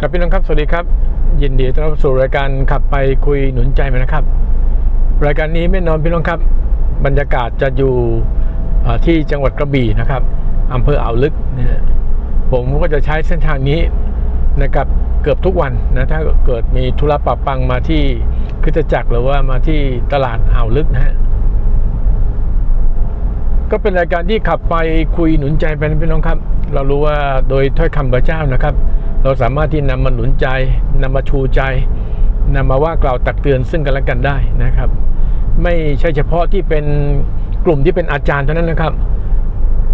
ครับพี่น้องครับสวัสดีครับ ยินดีต้อนรับสู่รายการขับไปคุยหนุนใจมานะครับ รายการนี้ไม่นอนพี่น้องครับ บรรยากาศจะอยู่ที่จังหวัดกระบี่นะครับอำเภออ่าวลึกนะผมก็จะใช้เส้นทางนี้นะครับเกือบทุกวันนะถ้าเกิดมีธุระปะปังมาที่คริสตจักรหรือว่ามาที่ตลาดอ่าวลึกนะฮะก็เป็นรายการที่ขับไปคุยหนุนใจไปนพี่น้องครับ เรารู้ว่าโดยถ้อยคำพระเจ้านะครับ เราสามารถที่นำมาหนุนใจนำมาชูใจนำมาว่ากล่าวตักเตือนซึ่งกันและกันได้นะครับ ไม่ใช่เฉพาะที่เป็นกลุ่มที่เป็นอาจารย์เท่านั้นนะครับ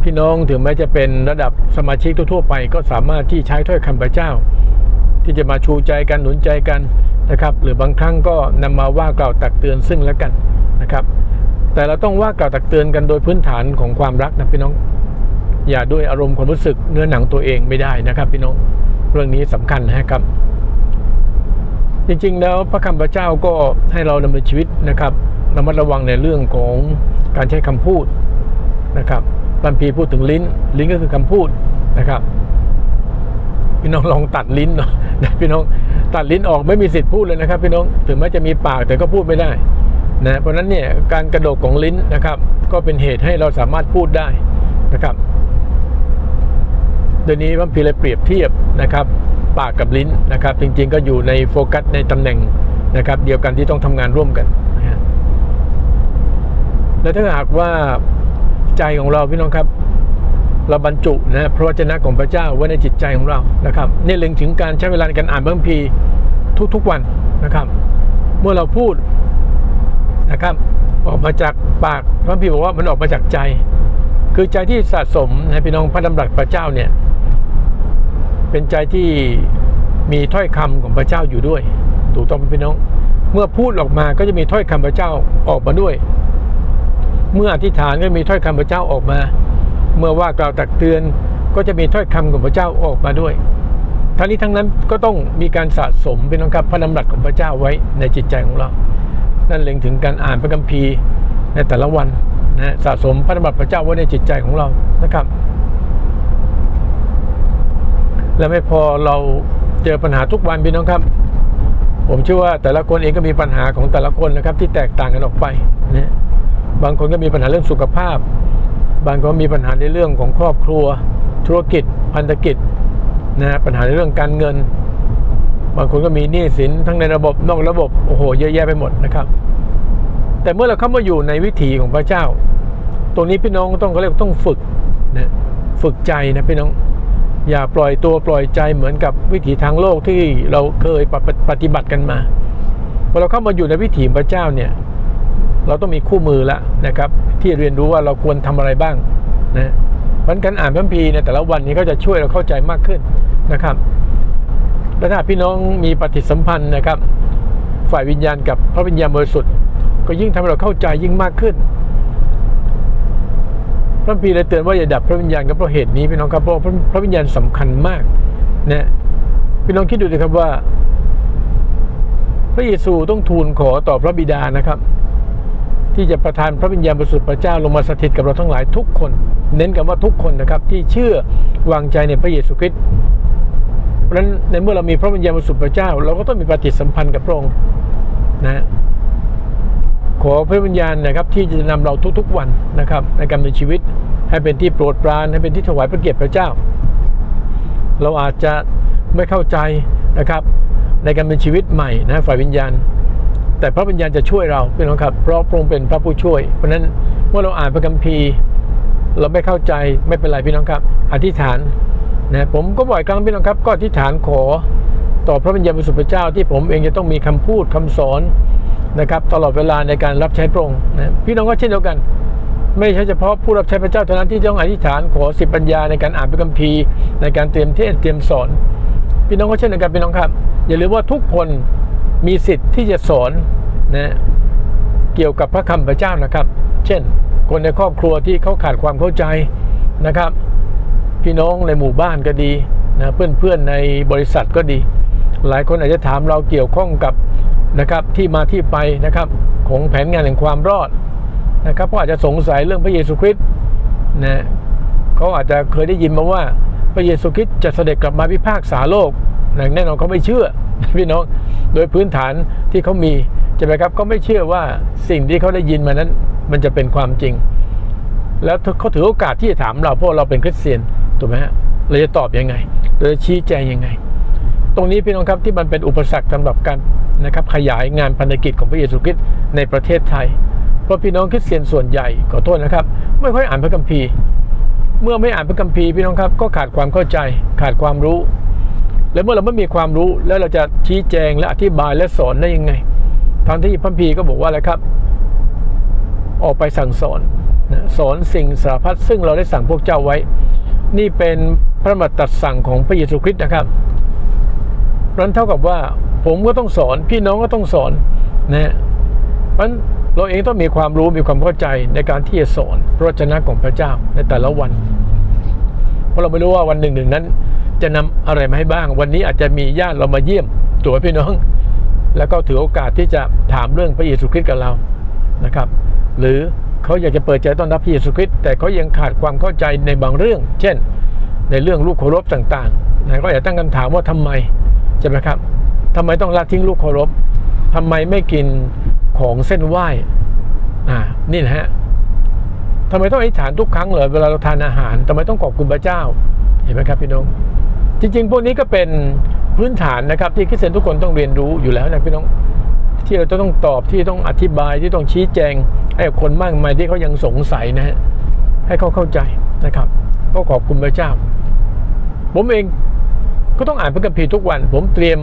พี่น้องถึงแม้จะเป็นระดับสมาชิกทั่วไป ก็สามารถที่ใช้ถ้อยคำพระเจ้า ที่จะมาชูใจกันหนุนใจกันนะครับ หรือบางครั้งก็นำมาว่ากล่าวตักเตือนซึ่งและกันนะครับ แต่เราต้องว่ากล่าวตักเตือนกันโดยพื้นฐานของความรักนะพี่น้อง อย่าด้วยอารมณ์ความรู้สึกเนื้อหนังตัวเองไม่ได้นะครับพี่น้อง เรื่องนี้สำคัญนะครับ จริงๆ แล้วพระคำพระเจ้าก็ให้เราดำเนินชีวิตนะครับระมัดระวังในเรื่องของการใช้คำพูดนะครับบัมพีพูดถึงลิ้น ลิ้นก็คือคำพูดนะครับ พี่น้องลองตัดลิ้นเนาะพี่น้องตัดลิ้นออกไม่มีสิทธิ์พูดเลยนะครับ พี่น้องถึงแม้จะมีปากแต่ก็พูดไม่ได้นะเพราะฉะนั้นเนี่ยการกระโดดของลิ้นนะครับ ก็เป็นเหตุให้เราสามารถพูดได้นะครับ เดี๋ยวนี้บัมพีเลยเปรียบเทียบนะครับปากกับลิ้นนะครับ จริงๆก็อยู่ในโฟกัสในตำแหน่งนะครับ เดียวกันที่ต้องทำงานร่วมกันนะฮะและถ้าหากว่าใจของเราพี่น้องครับ เราบรรจุนะพระวจนะของพระเจ้าไว้ในจิตใจของเรานะครับนี่เล็งถึงการใช้เวลาในการอ่านพระคัมภีร์ทุกๆวันนะครับ เมื่อเราพูดนะครับออกมาจากปากพระคัมภีร์บอกว่ามันออกมาจากใจ คือใจที่สะสมนะพี่น้องพระดำรัสพระเจ้าเนี่ย เป็นใจที่มีถ้อยคำของพระเจ้าอยู่ด้วย ถูกต้องไหมพี่น้อง เมื่อพูดออกมาก็จะมีถ้อยคำพระเจ้าออกมาด้วย เมื่ออธิษฐานก็มีถ้อยคำพระเจ้าออกมา เมื่อว่ากล่าวตักเตือนก็จะมีถ้อยคำของพระเจ้าออกมาด้วยทั้งนี้ทั้งนั้นก็ต้องมีการสะสมเป็นนะครับพระดำรัสของพระเจ้าไว้ในจิตใจของเรา นั่นเล็งถึงการอ่านพระคัมภีร์ในแต่ละวันนะสะสมพระดำรัสพระเจ้าไว้ในจิตใจของเรานะครับ และไม่พอเราเจอปัญหาทุกวันพี่น้องครับ ผมเชื่อว่าแต่ละคนเองก็มีปัญหาของแต่ละคนนะครับ ที่แตกต่างกันออกไปนะบางคนก็มีปัญหาเรื่องสุขภาพ บางคนมีปัญหาในเรื่องของครอบครัว ธุรกิจ พันธกิจนะปัญหาในเรื่องการเงิน บางคนก็มีหนี้สินทั้งในระบบนอกระบบโอ้โหเยอะแยะไปหมดนะครับ แต่เมื่อเราเข้ามาอยู่ในวิถีของพระเจ้า ตรงนี้พี่น้องต้องเขาเรียกต้องฝึกนะฝึกใจนะพี่น้อง อย่าปล่อยตัวปล่อยใจเหมือนกับวิถีทางโลกที่เราเคยปฏิปฏิบัติกันมาพอเราเข้ามาอยู่ในวิถีพระเจ้าเนี่ยเราต้องมีคู่มือแล้วนะครับ ที่เรียนรู้ว่าเราควรทำอะไรบ้างนะเพราะฉะนั้นการอ่านพระคัมภีร์ในแต่ละวันนี้ก็จะช่วยเราเข้าใจมากขึ้นนะครับและถ้าพี่น้องมีปฏิสัมพันธ์นะครับ ฝ่ายวิญญาณกับพระวิญญาณบริสุทธิ์ก็ยิ่งทำให้เราเข้าใจยิ่งมากขึ้น พระคัมภีเลยเตือนว่าอย่าดับพระวิญญาณกับเพราะเหตุนี้พี่น้องครับเพราะพระวิญญาณสำคัญมากนะพี่น้องคิดดูเลยครับว่า พระเยซูต้องทูลขอต่อพระบิดานะครับ ที่จะประทานพระวิญญาณบริสุทธิ์พระเจ้าลงมาสถิตกับเราทั้งหลายทุกคน เน้นกันว่าทุกคนนะครับ ที่เชื่อวางใจในพระเยซูคริสต์เพราะฉะนั้นในเมื่อเรามีพระวิญญาณบริสุทธิ์พระเจ้า เราก็ต้องมีปฏิสัมพันธ์กับพระองค์นะ ขอพระวิญญาณนะครับที่จะนำเราทุกๆวันนะครับในการมีชีวิต ให้เป็นที่โปรดปรานให้เป็นที่ถวายพระเกียรติพระเจ้า เราอาจจะไม่เข้าใจนะครับ ในการเป็นชีวิตใหม่นะฝ่ายวิญญาณ แต่พระวิญญาณจะช่วยเราพี่น้องครับ เพราะพระองค์เป็นพระผู้ช่วย เพราะฉะนั้นเมื่อเราอ่านพระคัมภีร์ เราไม่เข้าใจไม่เป็นไรพี่น้องครับ อธิษฐานนะผมก็บ่อยครั้งพี่น้องครับ ก็อธิษฐานขอต่อพระวิญญาณบริสุทธิ์พระเจ้าที่ผมเองจะต้องมีคำพูดคำสอน นะครับตลอดเวลาในการรับใช้พระองค์นะพี่น้องก็เช่นเดียวกัน ไม่ใช่เฉพาะผู้รับใช้พระเจ้าเท่านั้นที่ต้องอธิษฐานขอสิบปัญญาในการอ่านพระคัมภีร์ ในการเตรียมเทศเตรียมสอน พี่น้องก็เช่นเดียวกันพี่น้องครับ อย่าลืมว่าทุกคนมีสิทธิ์ที่จะสอนนะเกี่ยวกับพระคำพระเจ้านะครับ เช่น คนในครอบครัวที่เขาขาดความเข้าใจนะครับ พี่น้องในหมู่บ้านก็ดีนะเพื่อนๆในบริษัทก็ดี หลายคนอาจจะถามเราเกี่ยวข้องกับ นะครับที่มาที่ไปนะครับของแผนงานแห่งความรอดนะครับเขาอาจจะสงสัยเรื่องพระเยซูคริสต์นะเขาอาจจะเคยได้ยินมาว่าพระเยซูคริสต์จะเสด็จกลับมาพิพากษาโลกแน่นอนเขาไม่เชื่อพี่น้องโดยพื้นฐานที่เขามีใช่ไหมครับเขาไม่เชื่อว่าสิ่งที่เขาได้ยินมานั้น มันจะเป็นความจริง แล้วเขาถือโอกาสที่จะถามเราเพราะเราเป็นคริสเตียนถูกไหมฮะเราจะตอบยังไงเราจะชี้แจงยังไง ตรงนี้พี่น้องครับที่มันเป็นอุปสรรคสำหรับการ นะครับขยายงานพันธกิจของพระเยซูคริสต์ในประเทศไทย เพราะพี่น้องคริสเตียนส่วนใหญ่ขอโทษนะครับ ไม่ค่อยอ่านพระคัมภีร์ เมื่อไม่อ่านพระคัมภีร์พี่น้องครับก็ขาดความเข้าใจขาดความรู้ และเมื่อเราไม่มีความรู้แล้วเราจะชี้แจงและอธิบายและสอนได้ยังไงทางที่พระคัมภีร์ก็บอกว่าอะไรครับ ออกไปสั่งสอนสอนสิ่งสารพัดซึ่งเราได้สั่งพวกเจ้าไว้ นี่เป็นพระบัญญัติสั่งของพระเยซูคริสต์นะครับนั้นเท่ากับว่า ผมก็ต้องสอน พี่น้องก็ต้องสอนนะเพราะฉะนั้นเราเองต้องมีความรู้มีความเข้าใจในการที่จะสอนพระวจนะของพระเจ้าในแต่ละวัน เพราะเราไม่รู้ว่าวันหนึ่งหนึ่งนั้น จะนำอะไรมาให้บ้าง วันนี้อาจจะมีญาติเรามาเยี่ยมตัวพี่น้อง แล้วก็ถือโอกาสที่จะถามเรื่องพระเยซูคริสต์กับเรานะครับ หรือเขาอยากจะเปิดใจต้อนรับพระเยซูคริสต์แต่เขายังขาดความเข้าใจในบางเรื่อง เช่น ในเรื่องลูกเคารพต่างๆนะก็อยากตั้งคำถามว่าทำไมใช่ไหมครับ ทำไมต้องละทิ้งลูกเคารพทำไมไม่กินของเส้นไหว้อ่านี่นะฮะทำไมต้องอธิษฐานทุกครั้งเลยเวลาเราทานอาหารทำไมต้องขอบคุณพระเจ้า เห็นไหมครับพี่น้อง จริง ๆ พวกนี้ก็เป็นพื้นฐานนะครับ ที่คริสเตียนทุกคนต้องเรียนรู้อยู่แล้วนะพี่น้อง ที่เราจะต้องตอบที่ต้องอธิบายที่ต้องชี้แจงให้คนมากมายที่เขายังสงสัยนะฮะให้เขาเข้าใจนะครับก็ขอบคุณพระเจ้า ผมเองก็ต้องอ่านพระคัมภีร์ทุกวัน ผมเตรียม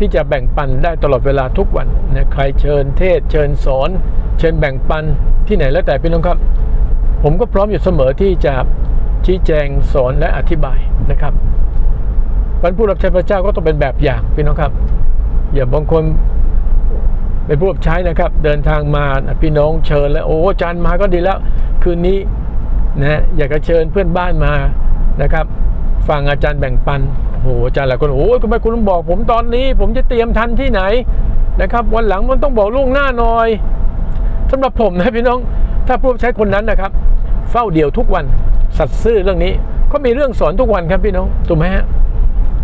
ที่จะแบ่งปันได้ตลอดเวลาทุกวันนะใครเชิญเทศ เชิญสอน เชิญแบ่งปันที่ไหนแล้วแต่พี่น้องครับ ผมก็พร้อมอยู่เสมอที่จะชี้แจงสอนและอธิบายนะครับวันผู้รับใช้พระเจ้าก็ต้องเป็นแบบอย่างพี่น้องครับ อย่าบางคนเป็นผู้รับใช้นะครับ เดินทางมาพี่น้องเชิญแล้วโอ้อาจารย์มาก็ดีแล้ว คืนนี้นะอยากจะเชิญเพื่อนบ้านมานะครับ ฟังอาจารย์แบ่งปัน โอ้โหอาจารย์หลายคนโอ้ยทำไมคุณต้องบอกผมตอนนี้ ผมจะเตรียมทันที่ไหนนะครับ วันหลังมันต้องบอกล่วงหน้าหน่อยสำหรับผมนะพี่น้องถ้าผู้ใช้คนนั้นนะครับ เฝ้าเดี่ยวทุกวันสัตย์ซื่อเรื่องนี้ก็มีเรื่องสอนทุกวันครับพี่น้องถูกไหมฮะ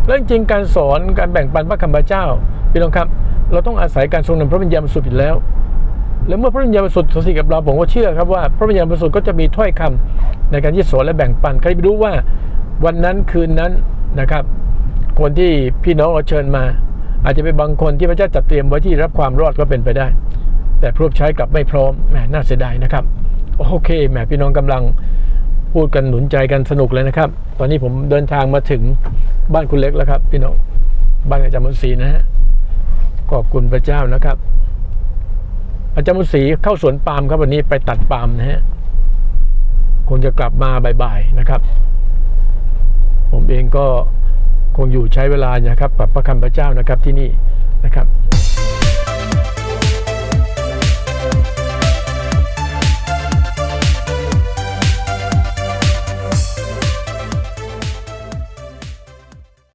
เรื่องจริงการสอนการแบ่งปันพระคำพระเจ้าพี่น้องครับเราต้องอาศัยการทรงนำพระวิญญาณบริสุทธิ์อยู่แล้ว แล้วเมื่อพระวิญญาณบริสุทธิ์สถิตกับเราผมก็เชื่อครับว่าพระวิญญาณบริสุทธิ์ก็จะมีถ้อยคำในการที่สอนและแบ่งปันใครไปรู้ว่าวันนั้นคืนนั้นนะครับ คนที่พี่น้องเราเชิญมา อาจจะเป็นบางคนที่พระเจ้าจัดเตรียมไว้ที่รับความรอดก็เป็นไปได้ แต่ผู้รับใช้กลับไม่พร้อมแหมน่าเสียดายนะครับ โอเคแหมพี่น้องกำลังพูดกันหนุนใจกันสนุกเลยนะครับ ตอนนี้ผมเดินทางมาถึงบ้านคุณเล็กแล้วครับ พี่น้องบ้านอาจารย์มุสีนะฮะขอบคุณพระเจ้านะครับ อาจารย์มุสีเข้าสวนปาล์มครับวันนี้ไปตัดปาล์มนะฮะคงจะกลับมาบ่ายๆนะครับ ผมเองก็ คงอยู่ใช้เวลานะครับกับพระคำพระเจ้านะครับที่นี่นะครับ